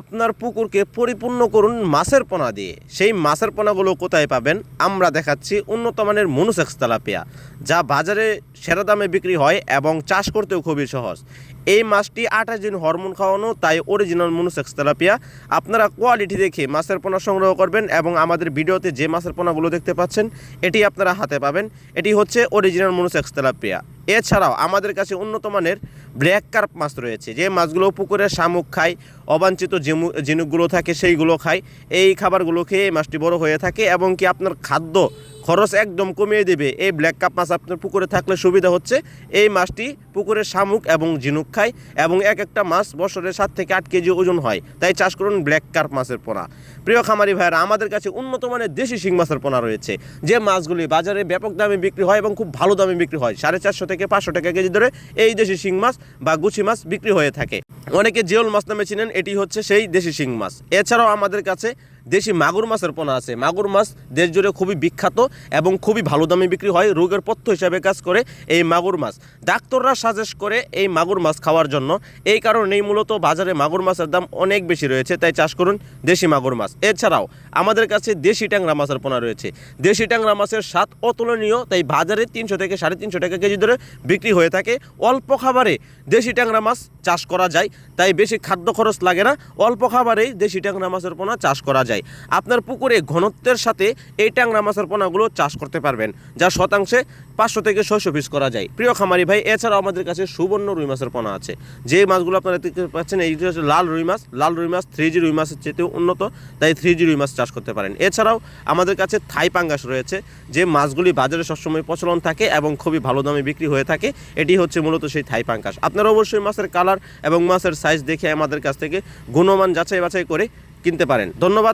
আপনার পুকুরকে পরিপূর্ণ করুন মাছের পোনা দিয়ে। সেই মাছের পোনাগুলো কোথায় পাবেন? আমরা দেখাচ্ছি উন্নত মানের মনুসেক্স তেলাপিয়া, যা বাজারে সেরা দামে বিক্রি হয় এবং চাষ করতেও খুবই সহজ। এই মাছটি আঠাশ দিন হরমোন খাওয়ানো, তাই অরিজিনাল মনুসেক্স তেলাপিয়া আপনারা কোয়ালিটি দেখে মাছের পোনা সংগ্রহ করবেন এবং আমাদের ভিডিওতে যে মাছের পোনাগুলো দেখতে পাচ্ছেন, এটি আপনারা হাতে পাবেন। এটি হচ্ছে অরিজিনাল মনুসেক্স তেলাপিয়া। এছাড়াও আমাদের কাছে উন্নত মানের ব্ল্যাক কার্প মাছ রয়েছে। যে মাছগুলো পুকুরে শামুক খায় অবাঞ্ছিত ঝিনুকগুলো থাকে সেইগুলো খায় এই খাবারগুলো খেয়ে মাছটি বড় হয়ে থাকে এবং কি আপনার খাদ্য খরচ একদম কমিয়ে দেবে। এই ব্ল্যাক কাপ মাছ আপনার পুকুরে থাকলে সুবিধা হচ্ছে। এই মাছটি পুকুরে শামুক এবং ঝিনুক খায় এবং এক একটা মাছ বছরে সাত থেকে আট কেজি ওজন হয়। তাই চাষ করুন ব্ল্যাক কার্প মাছের পোনা। প্রিয় খামারি ভাইয়েরা, আমাদের কাছে উন্নত মানের দেশি শিং মাছের পোনা রয়েছে। যে মাছগুলি বাজারে ব্যাপক দামে বিক্রি হয় এবং খুব ভালো দামে বিক্রি হয়, সাড়ে চারশো থেকে পাঁচশো টাকা কেজি ধরে এই দেশি শিং মাছ বা গুছি মাছ বিক্রি হয়ে থাকে। অনেকে জিওল মাছ নামে চিনেন, এটি হচ্ছে সেই দেশি শিং মাছ। এছাড়াও আমাদের কাছে দেশি মাগুর মাছের পোনা আছে। মাগুর মাছ দেশ জুড়ে খুবই বিখ্যাত এবং খুবই ভালো দামে বিক্রি হয়, রোগের পথ্য হিসাবে কাজ করে এই মাগুর মাছ। ডাক্তাররা সাজেস্ট করে এই মাগুর মাছ খাওয়ার জন্য। এই কারণেই মূলত বাজারে মাগুর মাছের দাম অনেক বেশি রয়েছে, তাই চাষ করুন দেশি মাগুর মাছ। এছাড়াও আমাদের কাছে দেশি ট্যাংরা মাছের পোনা রয়েছে। দেশি ট্যাংরা মাছের স্বাদ অতুলনীয়, তাই বাজারে তিনশো থেকে সাড়ে তিনশো টাকা কেজি ধরে বিক্রি হয়ে থাকে। অল্প খাবারে দেশি ট্যাংরা মাছ চাষ করা যায়, তাই বেশি খাদ্য খরচ লাগে না। অল্প খাবারেই দেশি ট্যাংরা মাছের পোনা চাষ করা যায়। আপনার পুকুরে ঘনত্বের সাথে এই ট্যাংরা মাছের পোনাগুলো চাষ করতে পারবেন, যা শতাংশে পাঁচশো থেকে ছয়শো পিস করা যায়। প্রিয় খামারি ভাই, এছাড়াও আমাদের কাছে সুবর্ণ রুই মাছের পোনা আছে। যে মাছগুলো আপনারা দেখতে পাচ্ছেন এইটি হচ্ছে লাল রুই মাছ। লাল রুই মাছ থ্রি জি রুই মাছের চেয়েতেও উন্নত, তাই থ্রি জি রুই মাছ চাষ করতে পারেন। এছাড়াও আমাদের কাছে থাই পাঙ্গাস রয়েছে, যে মাছগুলি বাজারে সবসময় প্রচলন থাকে এবং খুবই ভালো দামে বিক্রি হয়ে থাকে, এটি হচ্ছে মূলত সেই থাই পাঙ্গাস। আপনারা অবশ্যই মাছের কালার এবং মাছের সাইজ দেখে আমাদের কাছ থেকে গুণমান যাচাই বাছাই করে কিনতে পারেন। ধন্যবাদ।